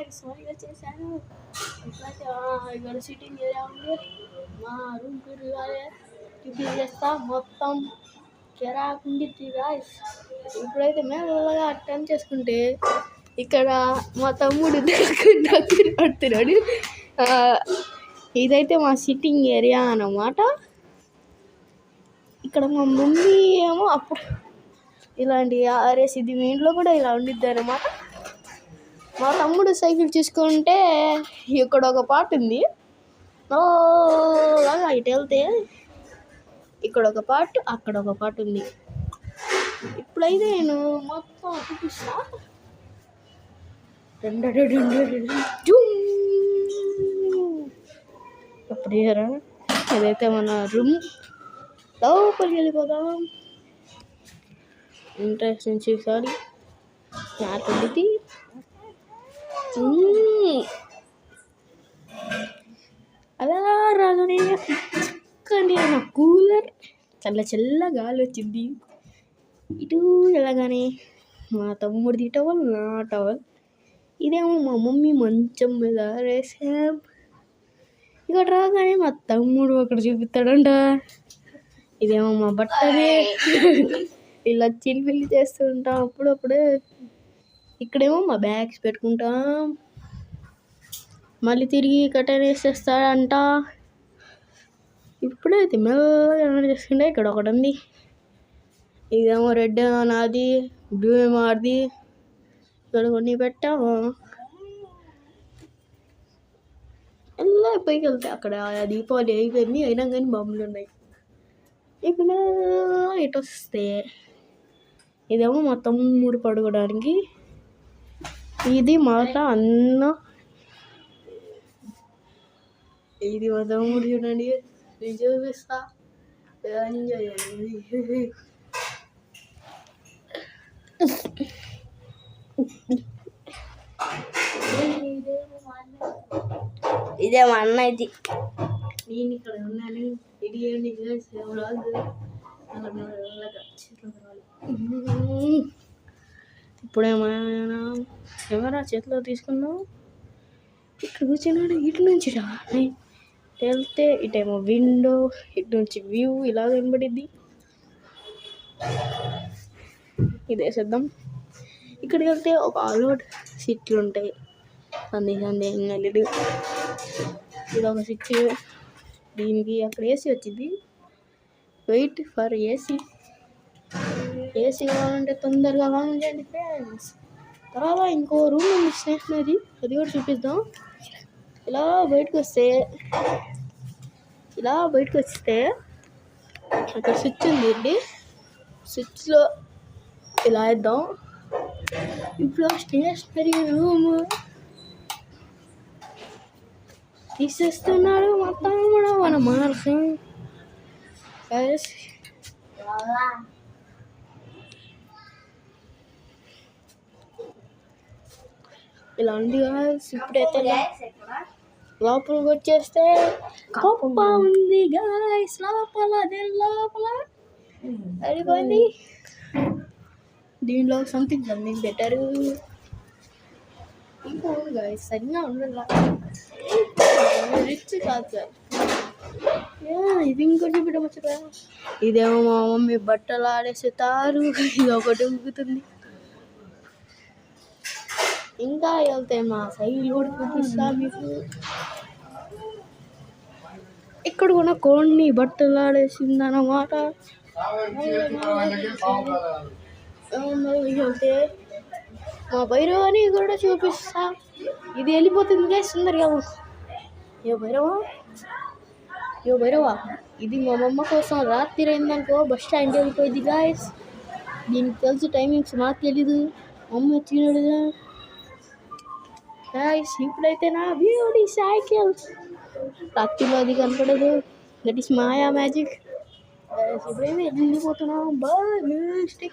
Guys చేశాను ఇక్కడ sitting area ఉంది. మా రూమ్ తిరగాలి. టిఫిన్ చేస్తా. మొత్తం కెరాకుండిద్ది గాయస్ ఇప్పుడైతే మెల్లగా అటెండ్ చేసుకుంటే ఇక్కడ మా తమ్ముడు దగ్గర పడుతున్నాడు ఇదైతే మా సిట్టింగ్ ఏరియా అన్నమాట. ఇక్కడ మా మమ్మీ ఏమో అప్పుడు ఇలాంటి ఆర్ఎస్ ఇది మీ ఇంట్లో కూడా ఇలా ఉండిద్ది అనమాట మా తమ్ముడు సైకిల్ చూసుకుంటే ఇక్కడ ఒక పాట ఉంది. ఇటు వెళ్తే ఇక్కడ ఒక పాట అక్కడ ఒక పాట ఉంది. ఇప్పుడైతే నేను మొత్తం చూపిస్తా. అప్పుడు ఏదైతే ఇదైతే మన రూమ్ లోపలికి వెళ్ళిపోదాం. ఇంట్రెస్టింగ్ నాకు నాకుండిది అలా రాగానే చక్కని నా కూలర్ చల్ల చల్ల గాలి వచ్చింది. ఇటు వెళ్ళగానే మా తమ్ముడిది టవల్ నా టవల్ ఇదేమో మా మమ్మీ మంచం మీద వేసాం ఇక్కడ రాగానే మా తమ్ముడు అక్కడ చూపిస్తాడంట. ఇదేమో మా బట్టలే. ఇలా చిలిపిల్లి చేస్తుంటాం అప్పుడప్పుడే ఇక్కడేమో మా బ్యాగ్స్ పెట్టుకుంటాం. మళ్ళీ తిరిగి కట్టెన్ వేసేస్తాడంట. ఇప్పుడైతే మెల్లగా చేసుకుంటే ఇక్కడ ఒకటి ఉంది ఇదేమో రెడ్ నాది బ్లూ ఏమో ఆడిది ఇక్కడ కొన్ని పెట్టాము. ఎలా పైకి వెళ్తాయి అక్కడ దీపావళి అయిపోయింది అయినా కానీ బొమ్మలు ఉన్నాయి. ఇక్కడ ఇటు వస్తే ఇదేమో మా తమ్ముడు పడుకోవడానికి ఇది మాట అన్న ఇది మా తమ్ముడు చూడండి నేను చూపిస్తా ఎంజాయ్ చేయండి ఇదే మా అన్న ఇది నేను ఇక్కడ ఉన్నాను ఇది ఏంటి వ్లాగ్ అలా మెల్లగా చేతిలో రావాలి. ఇప్పుడేమైనా ఎవరా చేతిలో తీసుకున్నావు ఇక్కడ కూర్చున్నాడు ఇటు నుంచి వెళ్తే ఇటేమో విండో ఇటు నుంచి వ్యూ ఇలా కనబడిద్ది ఇదే వేసేద్దాం. ఇక్కడికి వెళ్తే ఒక ఆల్అౌట్ సీట్లు ఉంటాయి. సందే ఏం లేదు. ఇది ఒక సిట్. దీనికి అక్కడ ఏసీ వచ్చింది. Wait for AC. ఏసీ కావాలంటే తొందరగా ఆన్ చేయండి ఫ్రెండ్స్ తర్వాత ఇంకో రూమ్ ఉంది స్టేషనరీ అది కూడా చూపిద్దాం. ఇలా బయటకు వస్తే ఇలా బయటకు వస్తే అక్కడ స్విచ్ ఉంది అండి స్విచ్లో ఇలా వేద్దాం. ఇప్పుడు స్టేషనరీ రూమ్ తీసేస్తున్నాడు మొత్తం కూడా. మన మార్గం ఇలా ఉంది. ఇప్పుడైతే లోపలికి వచ్చేస్తే గొప్ప ఉంది గాయస్ లోపల దీని లోపల. సరిపోయింది. దీనిలో సంథింగ్ సంథింగ్ పెట్టారు ఇంకో గాయస్ సరిగా ఉండాలి. రిచ్ కాదు సార్ ఇది ఇంకోటి చూపించమచ్చరా ఇదేమో మా మమ్మీ బట్టలు ఆడేసే తారు. ఇది ఒకటి ఊగుతుంది ఇంకా వెళ్తే మా సైడ్ కూడా చూపిస్తా మీకు? ఇక్కడ కూడా కోడిని బట్టలు ఆడేసింది అన్నమాట వెళ్తే మా భైరవాని కూడా చూపిస్తా. ఇది వెళ్ళిపోతుంది సుందరిగా ఏ భైరవా? యో భైరవా? ఇది మా మమ్మ కోసం రాత్రి అయిందనుకో బస్ స్టాండ్ వెళ్ళిపోయింది గాయస్ దీనికి తెలిసి టైమింగ్స్ నాకు తెలీదు. మమ్మ తినడుగా. గాయస్ ఇప్పుడైతే నా బ్యూటీ సైకిల్ రాత్రిలో అది కనపడదు దట్ ఈస్ మాయా మ్యాజిక్ ఇప్పుడైతే వెళ్ళిపోతున్నాం బాయ్ నెక్స్ట్